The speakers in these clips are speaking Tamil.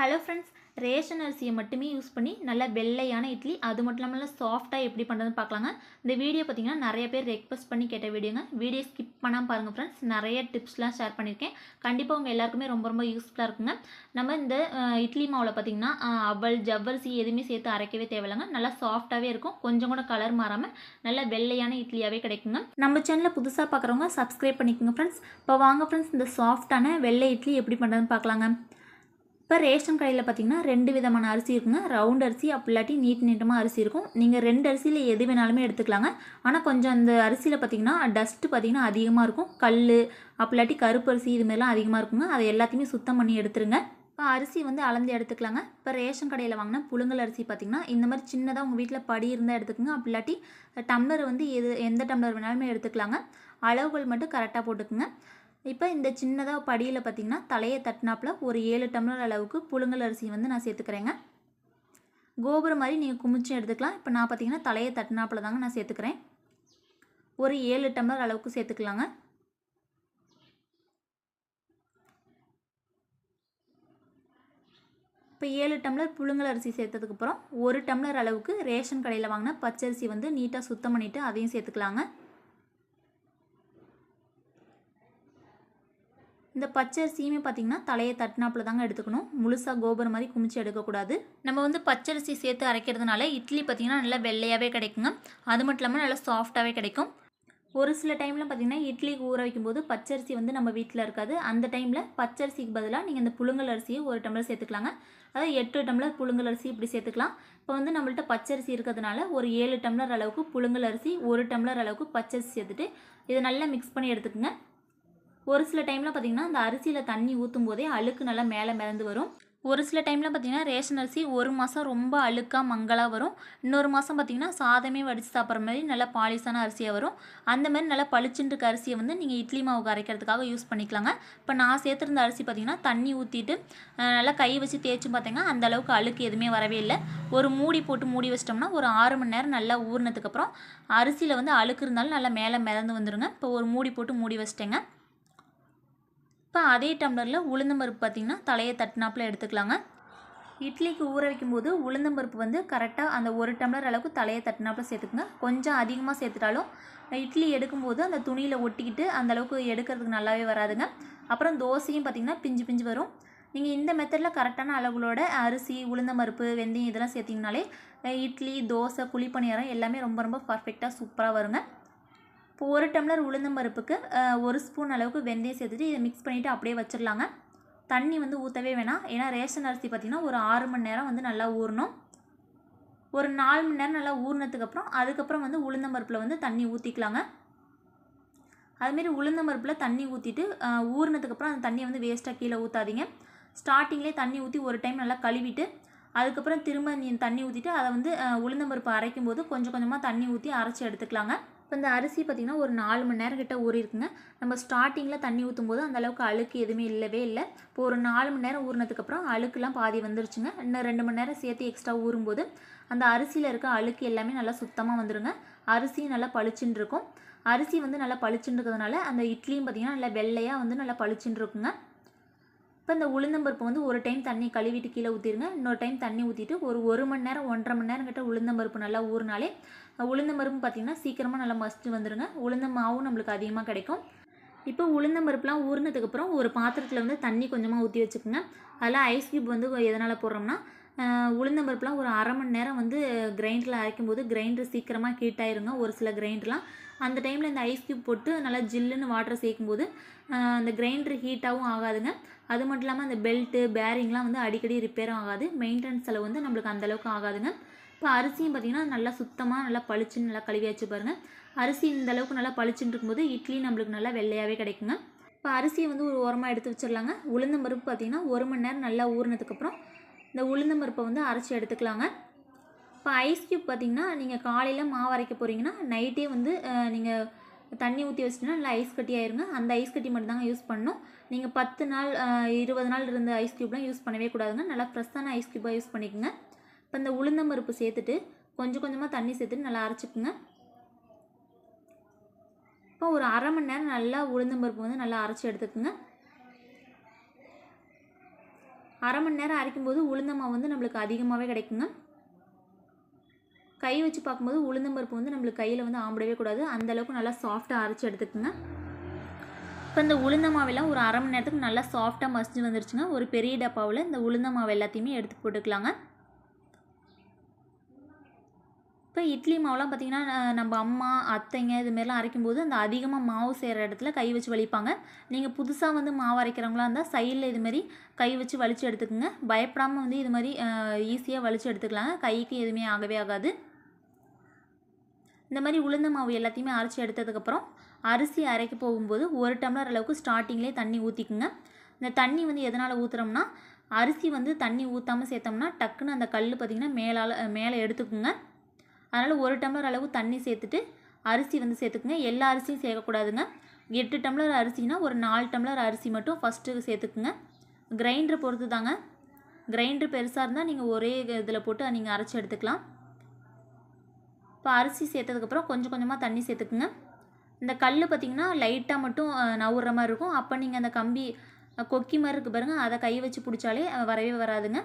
ஹலோ ஃப்ரெண்ட்ஸ் ரேஷன் அரிசியை மட்டுமே யூஸ் பண்ணி நல்லா வெள்ளையான இட்லி அது மட்டும் இல்லாமல் நல்லா சாஃப்டாக எப்படி பண்ணுறதுன்னு பார்க்கலாங்க. இந்த வீடியோ பார்த்தீங்கன்னா நிறைய பேர் ரெக்வஸ்ட் பண்ணி கேட்ட வீடியோங்க வீடியோ ஸ்கிப் பண்ணாமல் பாருங்கள் ஃப்ரெண்ட்ஸ் நிறைய டிப்ஸ்லாம் ஷேர் பண்ணியிருக்கேன் கண்டிப்பாக உங்கள் எல்லாருக்குமே ரொம்ப ரொம்ப யூஸ்ஃபுல்லாக இருக்குங்க. நம்ம இந்த இட்லி மாவில் பார்த்திங்கன்னா அஹ், அவல் ஜவ்வரிசி எதுவுமே சேர்த்து அரைக்கவே தேவையில்லைங்க. நல்லா சாஃப்டாகவே இருக்கும். கொஞ்சம் கூட கலர் மாறாமல் நல்லா வெள்ளையான இட்லியாகவே கிடைக்குங்க. நம்ம சேனலில் புதுசாக பார்க்குறவங்க சப்ஸ்கிரைப் பண்ணிக்கோங்க ஃப்ரெண்ட்ஸ் இப்போ வாங்க ஃப்ரெண்ட்ஸ் இந்த சாஃப்டான வெள்ளை இட்லி எப்படி பண்ணுறதுன்னு பார்க்கலாங்க. இப்போ ரேஷன் கடையில் பார்த்தீங்கன்னா ரெண்டு விதமான அரிசி இருக்குங்க. ரவுண்ட் அரிசி அப்படி இல்லாட்டி நீட் நீட்டமாக அரிசி இருக்கும். நீங்கள் ரெண்டு அரிசியில் எது வேணாலுமே எடுத்துக்கலாங்க. ஆனால் கொஞ்சம் அந்த அரிசியில் பார்த்தீங்கன்னா டஸ்ட்டு பார்த்தீங்கன்னா அதிகமாக இருக்கும். கல் அப்படி இல்லாட்டி கருப்பு அரிசி இதுமாதிரிலாம் அதிகமாக இருக்குங்க. அதை எல்லாத்தையுமே சுத்தம் பண்ணி எடுத்துருங்க. இப்போ அரிசி வந்து அளந்து எடுத்துக்கலாங்க. இப்போ ரேஷன் கடையில் வாங்கினா புழுங்கல் அரிசி பார்த்திங்கன்னா இந்த மாதிரி சின்னதாக உங்கள் வீட்டில் படி இருந்தால் எடுத்துக்கோங்க. அப்படி இல்லாட்டி டம்ளர் வந்து எது எந்த டம்ளர் வேணாலுமே எடுத்துக்கலாங்க. அளவுகள் மட்டும் கரெக்டாக போட்டுக்குங்க. இப்போ இந்த சின்னதாக படியில் பார்த்தீங்கன்னா தலையை தட்டினாப்பில் ஒரு ஏழு டம்ளர் அளவுக்கு புழுங்கல் அரிசி வந்து நான் சேர்த்துக்கிறேங்க. கோபுரம் மாதிரி நீங்கள் குமிச்சும் எடுத்துக்கலாம். இப்போ நான் பார்த்தீங்கன்னா தலையை தட்டினாப்பில் தாங்க நான் சேர்த்துக்கிறேன். ஒரு ஏழு டம்ளர் அளவுக்கு சேர்த்துக்கலாங்க. இப்போ ஏழு டம்ளர் புழுங்கல் அரிசி சேர்த்ததுக்கப்புறம் ஒரு டம்ளர் அளவுக்கு ரேஷன் கடையில் வாங்கின பச்சரிசி வந்து நீட்டாக சுத்தம் பண்ணிவிட்டு அதையும் சேர்த்துக்கலாங்க. இந்த பச்சரிசியுமே பார்த்திங்கன்னா தலையை தட்டினாப்புல தாங்க எடுத்துக்கணும். முழுசாக கோபுரம் மாதிரி குமிச்சு எடுக்கக்கூடாது. நம்ம வந்து பச்சரிசி சேர்த்து அரைக்கிறதுனால இட்லி பார்த்திங்கன்னா நல்லா வெள்ளையாகவே கிடைக்குங்க. அது மட்டும் இல்லாமல் நல்லா சாஃப்டாகவே கிடைக்கும். ஒரு சில டைமில் பார்த்திங்கன்னா இட்லிக்கு ஊற வைக்கும்போது பச்சரிசி வந்து நம்ம வீட்டில் இருக்காது. அந்த டைமில் பச்சரிசிக்கு பதிலாக நீங்கள் இந்த புழுங்கல் அரிசியை ஒரு டம்ளர் சேர்த்துக்கலாங்க. அதாவது எட்டு டம்ளர் புழுங்கல் அரிசி இப்படி சேர்த்துக்கலாம். இப்போ வந்து நம்மள்ட்ட பச்சரிசி இருக்கிறதுனால ஒரு ஏழு டம்ளர் அளவுக்கு புழுங்கல் அரிசி ஒரு டம்ளர் அளவுக்கு பச்சரிசி சேர்த்துட்டு இதை நல்லா மிக்ஸ் பண்ணி எடுத்துக்கோங்க. ஒரு சில டைமில் பார்த்தீங்கன்னா அந்த அரிசியில் தண்ணி ஊற்றும் போதே அழுக்கு நல்லா மேலே மிதந்து வரும். ஒரு சில டைமில் பார்த்தீங்கன்னா ரேஷன் அரிசி ஒரு மாதம் ரொம்ப அழுக்காக மங்கலாக வரும். இன்னொரு மாதம் பார்த்தீங்கன்னா சாதமே வடித்து சாப்பிட்ற மாதிரி நல்லா பாலிஷான அரிசியாக வரும். அந்த மாதிரி நல்லா பளிச்சுட்டு இருக்க அரிசியை வந்து நீங்கள் இட்லி மாவுக்கு அரைக்கிறதுக்காக யூஸ் பண்ணிக்கலாங்க. இப்போ நான் சேர்த்துருந்த அரிசி பார்த்தீங்கன்னா தண்ணி ஊற்றிட்டு நல்லா கை வச்சு தேய்ச்சி பார்த்தீங்கன்னா அந்த அளவுக்கு அழுக்கு எதுவுமே வரவே இல்லை. ஒரு மூடி போட்டு மூடி வச்சிட்டோம்னா ஒரு ஆறு மணி நேரம் நல்லா ஊறினதுக்கப்புறம் அரிசியில் வந்து அழுக்கு இருந்தாலும் நல்லா மேலே மிதந்து வந்துடுங்க இப்போ ஒரு மூடி போட்டு மூடி வச்சிட்டேங்க. இப்போ அதே டம்ளரில் உளுந்தம்பருப்பு பார்த்திங்கன்னா தலையை தட்டினாப்பில் எடுத்துக்கலாங்க. இட்லிக்கு ஊற வைக்கும்போது உளுந்தம்பருப்பு வந்து கரெக்டாக அந்த ஒரு டம்ளர் அளவுக்கு தலையை தட்டினாப்பில் சேர்த்துக்குங்க. கொஞ்சம் அதிகமாக சேர்த்துட்டாலும் இட்லி எடுக்கும்போது அந்த துணியில் ஒட்டிக்கிட்டு அந்த அளவுக்கு எடுக்கிறதுக்கு நல்லாவே வராதுங்க. அப்புறம் தோசையும் பார்த்திங்கன்னா பிஞ்சு பிஞ்சு வரும். நீங்கள் இந்த மெத்தடில் கரெக்டான அளவுகளோட அரிசி உளுந்தம்பருப்பு வெந்தயம் இதெல்லாம் சேர்த்திங்கனாலே இட்லி தோசை குழிப்பணியாரம் எல்லாமே ரொம்ப ரொம்ப பர்ஃபெக்டாக சூப்பராக வருங்க. இப்போ ஒரு டம்ளர் உளுந்தம்பருப்புக்கு ஒரு ஸ்பூன் அளவுக்கு வெந்தயம் சேர்த்துட்டு இதை மிக்ஸ் பண்ணிவிட்டு அப்படியே வச்சிடலாங்க தண்ணி வந்து ஊற்றவே வேணாம். ஏன்னா ரேஷன் அரிசி பார்த்திங்கன்னா ஒரு ஆறு மணி நேரம் வந்து நல்லா ஊறணும். ஒரு நாலு மணி நேரம் நல்லா ஊறினதுக்கப்புறம் அதுக்கப்புறம் வந்து உளுந்தம்பருப்பில் வந்து தண்ணி ஊற்றிக்கலாங்க அதுமாரி உளுந்தம்பருப்பில் தண்ணி ஊற்றிட்டு ஊறினதுக்கப்புறம் அந்த தண்ணியை வந்து வேஸ்ட்டாக கீழே ஊற்றாதீங்க ஸ்டார்டிங்லேயே தண்ணி ஊற்றி ஒரு டைம் நல்லா கழுவிட்டு அதுக்கப்புறம் திரும்ப நீ தண்ணி ஊற்றிட்டு அதை வந்து உளுந்தம்பருப்பு அரைக்கும் போது கொஞ்சம் கொஞ்சமாக தண்ணி ஊற்றி அரைச்சி எடுத்துக்கலாங்க. இப்போ இந்த அரிசி பார்த்திங்கன்னா ஒரு நாலு மணி நேரம் கிட்ட ஊறிருக்குங்க நம்ம ஸ்டார்டிங்கில் தண்ணி ஊற்றும் போது அந்த அளவுக்கு அழுக்கு எதுவுமே இல்லவே இல்லை. இப்போ ஒரு நாலு மணி நேரம் ஊறினதுக்கப்புறம் அழுக்குலாம் பாதி வந்துருச்சுங்க. இன்னும் ரெண்டு மணி நேரம் சேர்த்து எக்ஸ்ட்ரா ஊறும்போது அந்த அரிசியில் இருக்க அழுக்கு எல்லாமே நல்லா சுத்தமாக வந்துடுங்க அரிசியும் நல்லா பளிச்சுன்னு இருக்கும். அரிசி வந்து நல்லா பளிச்சுன்னு இருக்கிறதுனால அந்த இட்லியும் பார்த்திங்கன்னா நல்லா வெள்ளையாக வந்து நல்லா பளிச்சுன்னு இருக்குங்க. இப்போ இந்த உளுந்தம்பருப்பு வந்து ஒரு டைம் தண்ணி கழுவிட்டு கீழே ஊற்றிடுங்க இன்னொரு டைம் தண்ணி ஊற்றிட்டு ஒரு ஒரு மணி நேரம் ஒன்றரை மணி நேரம் கிட்ட உளுந்தம்பருப்பு நல்லா ஊறினாலே உளுந்தம்பருப்பு பார்த்திங்கன்னா சீக்கிரமாக நல்லா மஸ்ட்டு வந்துடுங்க உளுந்த மாவும் நம்மளுக்கு அதிகமாக கிடைக்கும். இப்போ உளுந்தம்பருப்புலாம் ஊறினதுக்கப்புறம் ஒரு பாத்திரத்தில் வந்து தண்ணி கொஞ்சமாக ஊற்றி வச்சுக்கோங்க. அதில் ஐஸ் கியூப் வந்து எதனால் போடுறோம்னா ஆஹ், உளுந்தம்பருப்புலாம் ஒரு அரை மணி நேரம் வந்து கிரைண்டரில் அரைக்கும் போது கிரைண்டர் சீக்கிரமாக ஹீட் ஆயிருங்க. ஒரு சில கிரைண்டர்லாம் அந்த டைமில் இந்த ஐஸ் கியூப் போட்டு நல்லா ஜில்லுன்னு வாட்டர் சேர்க்கும்போது போது அந்த கிரைண்டர் ஹீட்டாகவும் ஆகாதுங்க. அது மட்டும் இல்லாமல் அந்த பெல்ட்டு பேரிங்லாம் வந்து அடிக்கடி ரிப்பேரும் ஆகாது. மெயின்டெனன்ஸ் செலவு வந்து நம்மளுக்கு அந்தளவுக்கு ஆகாதுங்க. இப்போ அரிசியும் பார்த்திங்கன்னா நல்லா சுத்தமாக நல்லா பளிச்சுன்னு நல்லா கழுவி வச்சு பாருங்கள் அரிசி இந்த அளவுக்கு நல்லா பளிச்சுன்னு இருக்கும்போது இட்லி நம்மளுக்கு நல்லா வெள்ளையாகவே கிடைக்குங்க. இப்போ அரிசியை வந்து ஒரு ஓரமாக எடுத்து வச்சிடலாங்க. உளுந்தம்பருப்பு பார்த்திங்கன்னா ஒரு மணி நேரம் நல்லா ஊறினதுக்கப்புறம் இந்த உளுந்தம்பருப்பை வந்து அரைச்சி எடுத்துக்கலாங்க. இப்போ ஐஸ் கியூப் பார்த்திங்கன்னா நீங்கள் காலையில் மாவு அரைக்க போகிறீங்கன்னா நைட்டே வந்து நீங்கள் தண்ணி ஊற்றி வச்சிட்டிங்கன்னா நல்லா ஐஸ் கட்டி ஆயிருங்க. அந்த ஐஸ் கட்டி மட்டும்தாங்க யூஸ் பண்ணணும். நீங்கள் பத்து நாள் இருபது நாள் இருந்த ஐஸ் க்யூப்லாம் யூஸ் பண்ணவே கூடாதுங்க. நல்லா ஃப்ரெஷ்ஷான ஐஸ் க்யூப்பாக யூஸ் பண்ணிக்கோங்க. இப்போ இந்த உளுந்தம்பருப்பு சேர்த்துட்டு கொஞ்சம் கொஞ்சமாக தண்ணி சேர்த்துட்டு நல்லா அரைச்சிக்குங்க. இப்போ ஒரு அரை மணி நேரம் நல்லா உளுந்தம்பருப்பு வந்து நல்லா அரைச்சி எடுத்துக்குங்க. அரை மணி நேரம் அரைக்கும்போது உளுந்தமாக வந்து நம்மளுக்கு அதிகமாகவே கிடைக்குங்க. கை வச்சு பார்க்கும்போது உளுந்தம்பருப்பு வந்து நம்மளுக்கு கையில் வந்து ஆம்பிடவே கூடாது. அந்தளவுக்கு நல்லா சாஃப்டாக அரைச்சி எடுத்துக்குங்க. இப்போ இந்த உளுந்த மாவெல்லாம் ஒரு அரை மணி நேரத்துக்கு நல்லா சாஃப்டாக மசிஞ்சு வந்துருச்சுங்க. ஒரு பெரிய டப்பாவில் இந்த உளுந்த மாவு எல்லாத்தையுமே எடுத்து போட்டுக்கலாங்க. இப்போ இட்லி மாவுலாம் பார்த்திங்கன்னா நம்ம அம்மா அத்தைங்க இதுமாரிலாம் அரைக்கும்போது அந்த அதிகமாக மாவு செய்கிற இடத்துல கை வச்சு வலிப்பாங்க. நீங்கள் புதுசாக வந்து மாவு அரைக்கிறவங்களா இருந்தால் சைடில் இதுமாரி கை வச்சு வலிச்சு எடுத்துக்கோங்க. பயப்படாமல் வந்து இது மாதிரி ஈஸியாக வலிச்சு எடுத்துக்கலாங்க. கைக்கு எதுவுமே ஆகவே ஆகாது. இந்த மாதிரி உளுந்த மாவு எல்லாத்தையுமே அரைச்சி எடுத்ததுக்கப்புறம் அரிசி அரைக்க போகும்போது ஒரு டம்ளர் அளவுக்கு ஸ்டார்டிங்லேயே தண்ணி ஊற்றிக்குங்க இந்த தண்ணி வந்து எதனால் ஊற்றுறோம்னா அரிசி வந்து தண்ணி ஊற்றாமல் சேர்த்தோம்னா டக்குன்னு அந்த கல் பார்த்திங்கன்னா மேலால் மேலே எடுத்துக்குங்க. அதனால் ஒரு டம்ளர் அளவு தண்ணி சேர்த்துட்டு அரிசி வந்து சேர்த்துக்குங்க. எல்லா அரிசியும் சேர்க்கக்கூடாதுங்க. எட்டு டம்ளர் அரிசினா ஒரு நாலு டம்ளர் அரிசி மட்டும் ஃபஸ்ட்டு சேர்த்துக்குங்க. கிரைண்டர் பொறுத்து தாங்க கிரைண்டர் பெருசாக இருந்தால் நீங்கள் ஒரே இதில் போட்டு நீங்கள் அரைச்சி எடுத்துக்கலாம். இப்போ அரிசி சேர்த்ததுக்கப்புறம் கொஞ்சம் கொஞ்சமாக தண்ணி சேர்த்துக்குங்க. இந்த கல் பார்த்திங்கன்னா லைட்டாக மட்டும் நவுற மாதிரி இருக்கும். அப்போ நீங்கள் அந்த கம்பி கொக்கி மாதிரி இருக்குது பாருங்கள் அதை கை வச்சு பிடிச்சாலே வரவே வராதுங்க.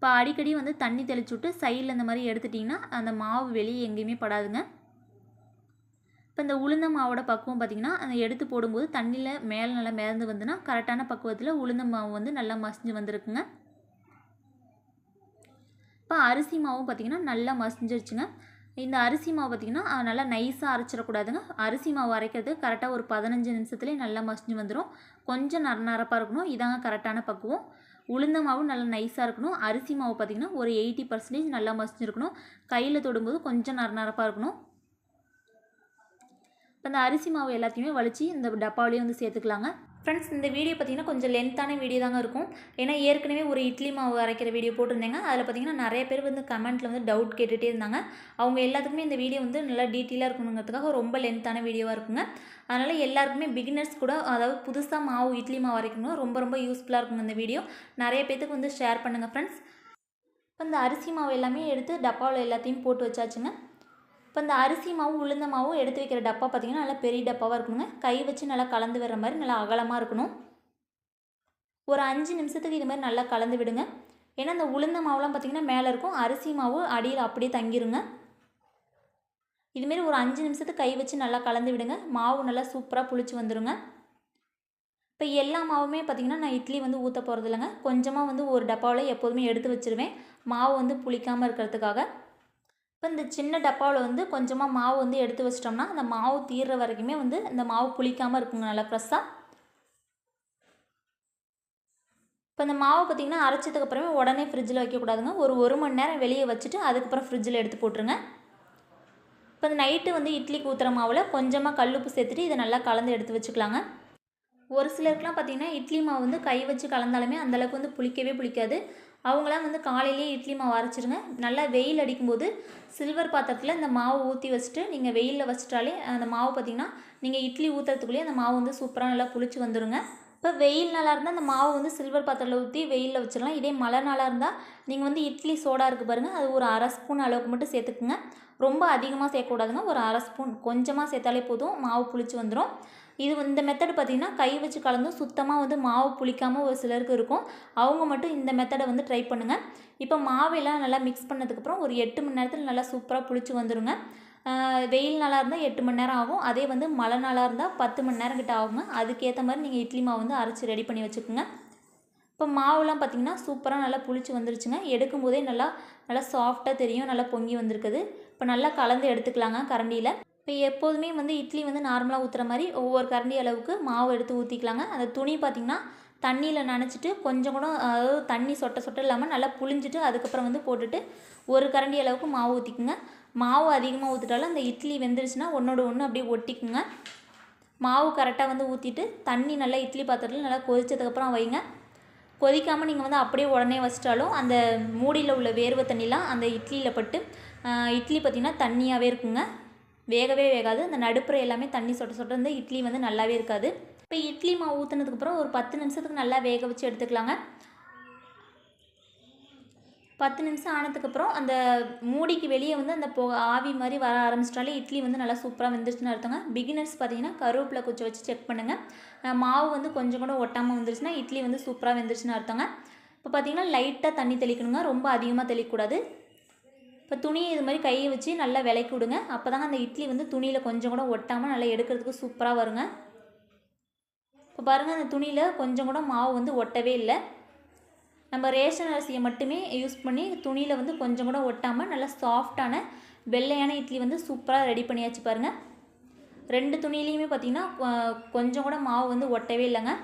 இப்போ அடிக்கடி வந்து தண்ணி தெளிச்சு விட்டு சைடில் இந்த மாதிரி எடுத்துட்டிங்கன்னா அந்த மாவு வெளியே எங்கேயுமே படாதுங்க. இப்போ இந்த உளுந்த மாவோட பக்குவம் பார்த்திங்கன்னா அந்த எடுத்து போடும்போது தண்ணியில் மேலே நல்லா மிதந்து வந்துன்னா கரெக்டான பக்குவத்தில் உளுந்த மாவு வந்து நல்லா மசிஞ்சு வந்திருக்குங்க. இப்போ அரிசி மாவும் பார்த்திங்கன்னா நல்லா மசிஞ்சிருச்சுங்க. இந்த அரிசி மாவு பார்த்திங்கன்னா நல்லா நைஸாக அரைச்சிடக்கூடாதுங்க. அரிசி மாவு அரைக்கிறதுக்கு கரெக்டாக ஒரு பதினஞ்சு நிமிஷத்துலேயே நல்லா மசிஞ்சு வந்துடும் கொஞ்சம் நர நரப்பாக இருக்கணும். இதாங்க கரெக்டான பக்குவம். உளுந்த மாவு நல்லா நைஸாக இருக்கணும். அரிசி மாவு பார்த்திங்கன்னா ஒரு எயிட்டி பர்சன்டேஜ் நல்லா மசிஞ்சிருக்கணும். கையில் தொடும்போது கொஞ்சம் நர நரப்பாக இருக்கணும். இப்போ இந்த அரிசி மாவு எல்லாத்தையுமே வலித்து இந்த டப்பாவிலேயே வந்து சேர்த்துக்கலாங்க. ஃப்ரெண்ட்ஸ் இந்த வீடியோ பார்த்தீங்கன்னா கொஞ்சம் லென்த்தான வீடியோ தாங்க இருக்கும். ஏன்னா ஏற்கனவே ஒரு இட்லி மாவு அரைக்கிற வீடியோ போட்டிருந்தேங்க. அதில் பார்த்தீங்கன்னா நிறைய பேர் வந்து கமெண்ட்டில் வந்து டவுட் கேட்டுகிட்டே இருந்தாங்க. அவங்க எல்லாத்துக்குமே இந்த வீடியோ வந்து நல்லா டீட்டெயிலாக இருக்கணுங்கிறதுக்காக ரொம்ப லென்த்தான வீடியோவாக இருக்குங்க. அதனால் எல்லாருக்குமே பிகினர்ஸ் கூட அதாவது புதுசாக மாவு இட்லி மாவு அரைக்கணும் ரொம்ப ரொம்ப யூஸ்ஃபுல்லாக இருக்குங்க இந்த வீடியோ நிறைய பேத்துக்கு வந்து ஷேர் பண்ணுங்கள் ஃப்ரெண்ட்ஸ் இப்போ இந்த அரிசி மாவு எல்லாமே எடுத்து டப்பாவில் எல்லாத்தையும் போட்டு வச்சாச்சுங்க. இப்போ இந்த அரிசி மாவும் உளுந்த மாவும் எடுத்து வைக்கிற டப்பா பார்த்தீங்கன்னா நல்லா பெரிய டப்பாவாக இருக்கணுங்க. கை வச்சு நல்லா கலந்து வர்ற மாதிரி நல்லா அகலமாக இருக்கணும். ஒரு அஞ்சு நிமிஷத்துக்கு இது மாதிரி நல்லா கலந்து விடுங்க. ஏன்னா இந்த உளுந்த மாவுலாம் பார்த்தீங்கன்னா மேலே இருக்கும். அரிசி மாவு அடியில் அப்படியே தங்கிருங்க. இதுமாரி ஒரு அஞ்சு நிமிஷத்துக்கு கை வச்சு நல்லா கலந்து விடுங்க. மாவு நல்லா சூப்பராக புளிச்சு வந்துடுங்க இப்போ எல்லா மாவுமே பார்த்திங்கன்னா நான் இட்லி வந்து ஊற்ற போகிறது இல்லைங்க கொஞ்சமாக வந்து ஒரு டப்பாவில் எப்போதுமே எடுத்து வச்சுருவேன். மாவு வந்து புளிக்காமல் இருக்கிறதுக்காக. இப்போ இந்த சின்ன டப்பாவில் வந்து கொஞ்சமாக மாவு வந்து எடுத்து வச்சிட்டோம்னா அந்த மாவு தீர்ற வரைக்குமே வந்து இந்த மாவு புளிக்காமல் இருக்குங்க நல்லா ஃப்ரெஷ்ஷாக இப்போ இந்த மாவு பார்த்திங்கன்னா அரைச்சதுக்கு அப்புறமே உடனே ஃப்ரிட்ஜில் வைக்கக்கூடாதுங்க. ஒரு ஒரு மணி நேரம் வெளியே வச்சுட்டு அதுக்கப்புறம் ஃப்ரிட்ஜில் எடுத்து போட்டுருங்க. இப்போ இந்த நைட்டு வந்து இட்லிக்கு ஊற்றுற மாவில் கொஞ்சமாக கல்லுப்பு சேர்த்துட்டு இதை நல்லா கலந்து எடுத்து வச்சுக்கலாங்க. ஒரு சிலருக்குலாம் பார்த்திங்கன்னா இட்லி மாவு வந்து கை வச்சு கலந்தாலுமே அந்தளவுக்கு வந்து புளிக்கவே புளிக்காது. அவங்களாம் வந்து காலையிலேயே இட்லி மாவு அரைச்சிருங்க. நல்லா வெயில் அடிக்கும்போது சில்வர் பாத்திரத்தில் இந்த மாவு ஊற்றி வச்சுட்டு நீங்கள் வெயிலில் வச்சிட்டாலே அந்த மாவு பார்த்திங்கன்னா நீங்கள் இட்லி ஊற்றுறதுக்குள்ளேயே அந்த மாவு வந்து சூப்பராக நல்லா புளிச்சு வந்துடுங்க இப்போ வெயில் நாளாக இருந்தால் அந்த மாவு வந்து சில்வர் பாத்திரத்தில் ஊற்றி வெயிலில் வச்சிடலாம். இதே மழை நாளாக இருந்தால் நீங்கள் வந்து இட்லி சோடா இருக்குது பாருங்கள் அது ஒரு அரை ஸ்பூன் அளவுக்கு மட்டும் சேர்த்துக்குங்க. ரொம்ப அதிகமாக சேர்க்கக்கூடாதுங்க. ஒரு அரை ஸ்பூன். கொஞ்சமாக சேர்த்தாலே போதும். மாவு புளிச்சு வந்துடும் இது இந்த மெத்தடு பார்த்திங்கன்னா கை வச்சு கலந்தும் சுத்தமாக வந்து மாவு புளிக்காமல் ஒரு சிலருக்கு இருக்கும். அவங்க மட்டும் இந்த மெத்தடை வந்து ட்ரை பண்ணுங்கள் இப்போ மாவெல்லாம் நல்லா மிக்ஸ் பண்ணதுக்கப்புறம் ஒரு எட்டு மணி நேரத்தில் நல்லா சூப்பராக புளிச்சு வந்துடுங்க வெயில் நாளாக இருந்தால் எட்டு மணி நேரம் ஆகும். அதே வந்து மழை நாளாக இருந்தால் பத்து மணி நேரம் கிட்ட ஆகுங்க. அதுக்கேற்ற மாதிரி நீங்கள் இட்லி மாவு வந்து அரைச்சி ரெடி பண்ணி வச்சுக்கோங்க. இப்போ மாவுலாம் பார்த்திங்கன்னா சூப்பராக நல்லா புளிச்சு வந்துருச்சுங்க. எடுக்கும் போதே நல்லா நல்லா சாஃப்டாக தெரியும். நல்லா பொங்கி வந்திருக்குது. இப்போ நல்லா கலந்து எடுத்துக்கலாங்க கரண்டியில். இப்போ எப்போதுமே வந்து இட்லி வந்து நார்மலாக ஊற்றுற மாதிரி ஒவ்வொரு கரண்டி அளவுக்கு மாவு எடுத்து ஊற்றிக்கலாங்க அந்த துணி பார்த்திங்கன்னா தண்ணியில் நனைச்சிட்டு கொஞ்சம் கூட அதாவது தண்ணி சொட்ட சொட்ட இல்லாமல் நல்லா புளிஞ்சிட்டு அதுக்கப்புறம் வந்து போட்டுட்டு ஒரு கரண்டி அளவுக்கு மாவு ஊற்றிக்குங்க மாவு அதிகமாக ஊற்றிட்டாலும் அந்த இட்லி வெந்துருச்சுன்னா ஒன்றோட ஒன்று அப்படியே ஒட்டிக்குங்க. மாவு கரெக்டாக வந்து ஊற்றிட்டு தண்ணி நல்லா இட்லி பாத்திரத்தில் நல்லா கொதித்ததுக்கப்புறம் வைங்க. கொதிக்காமல் நீங்கள் வந்து அப்படியே உடனே வச்சிட்டாலும் அந்த மூடியில் உள்ள வேர்வை தண்ணிலாம் அந்த இட்லியில் பட்டு இட்லி பார்த்திங்கன்னா தண்ணியாகவே இருக்குங்க. வேகவே வேகாது. அந்த நடுப்புற எல்லாமே தண்ணி சொட்ட சொட்ட வந்து இட்லி வந்து நல்லாவே இருக்காது. இப்போ இட்லி மாவு ஊற்றுனதுக்கப்புறம் ஒரு பத்து நிமிஷத்துக்கு நல்லா வேக வச்சு எடுத்துக்கலாங்க. பத்து நிமிஷம் ஆனதுக்கப்புறம் அந்த மூடிக்கு வெளியே வந்து அந்த பொ ஆவி மாதிரி வர ஆரம்பிச்சிட்டாலே இட்லி வந்து நல்லா சூப்பராக வெந்துருச்சுன்னு அர்த்தங்க. பிகினர்ஸ் பார்த்தீங்கன்னா கருவேப்பிலை குச்சி வச்சு செக் பண்ணுங்கள் மாவு வந்து கொஞ்சம் கூட ஒட்டாமல் வந்துருச்சுன்னா இட்லி வந்து சூப்பராக வந்துருச்சுன்னு அர்த்தங்க. இப்போ பார்த்தீங்கன்னா லைட்டாக தண்ணி தெளிக்கணுங்க. ரொம்ப அதிகமாக தெளிக்கக்கூடாது. இப்போ துணியை இது மாதிரி கையை வச்சு நல்லா விளக்கி விடுங்க. அப்போ தாங்க அந்த இட்லி வந்து துணியில் கொஞ்சம் கூட ஒட்டாமல் நல்லா எடுக்கிறதுக்கு சூப்பராக வருங்க. இப்போ பாருங்கள் அந்த துணியில் கொஞ்சம் கூட மாவு வந்து ஒட்டவே இல்லை. நம்ம ரேஷன் அரிசியை மட்டுமே யூஸ் பண்ணி துணியில் வந்து கொஞ்சம் கூட ஒட்டாமல் நல்லா சாஃப்டான வெள்ளையான இட்லி வந்து சூப்பராக ரெடி பண்ணியாச்சு பாருங்கள் ரெண்டு துணியிலையுமே பார்த்திங்கன்னா கொஞ்சம் கூட மாவு வந்து ஒட்டவே இல்லைங்க.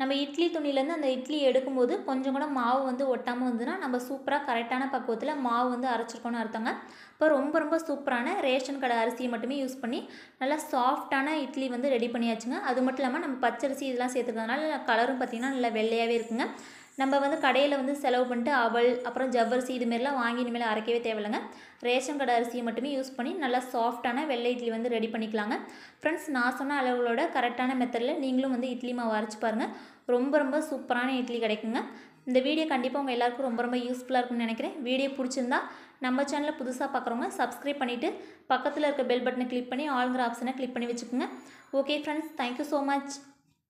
நம்ம இட்லி துணியிலேருந்து அந்த இட்லி எடுக்கும்போது கொஞ்சம் கூட மாவு வந்து ஒட்டாமல் வந்துன்னா நம்ம சூப்பராக கரெக்டான பக்குவத்தில் மாவு வந்து அரைச்சிருக்கோன்னு அர்த்தங்க. இப்போ ரொம்ப ரொம்ப சூப்பரான ரேஷன் கடை அரிசியை மட்டுமே யூஸ் பண்ணி நல்லா சாஃப்டான இட்லி வந்து ரெடி பண்ணியாச்சுங்க. அது மட்டும் இல்லாமல் நம்ம பச்சரிசி இதெல்லாம் சேர்த்துக்கிறதுனால கலரும் பார்த்திங்கன்னா நல்லா வெள்ளையாகவே இருக்குங்க. நம்ம வந்து கடையில் வந்து செலவு பண்ணிட்டு அவள் அப்புறம் ஜவ்வரிசி இதுமாரிலாம் வாங்கி இனிமேல் அரைக்கவே தேவையில்லைங்க. ரேஷன் கடை அரிசியை மட்டுமே யூஸ் பண்ணி நல்லா சாஃப்டான வெள்ளை இட்லி வந்து ரெடி பண்ணிக்கலாங்க. ஃப்ரெண்ட்ஸ் நான் சொன்ன அளவுகளோட கரெக்டான மெத்தடில் நீங்களும் வந்து இட்லி மாவு அரைச்சி பாருங்கள் ரொம்ப ரொம்ப சூப்பரான இட்லி கிடைக்குங்க. இந்த வீடியோ கண்டிப்பாக உங்கள் எல்லாருக்கும் ரொம்ப ரொம்ப யூஸ்ஃபுல்லாக இருக்கும்னு நினைக்கிறேன். வீடியோ பிடிச்சிருந்தா நம்ம சேனலில் புதுசாக பார்க்குறவங்க சப்ஸ்கிரைப் பண்ணிவிட்டு பக்கத்தில் இருக்க பெல் பட்டனை கிளிக் பண்ணி ஆளுங்கிற ஆப்ஷனை கிளிக் பண்ணி வச்சுக்கோங்க. Okay friends thank you so much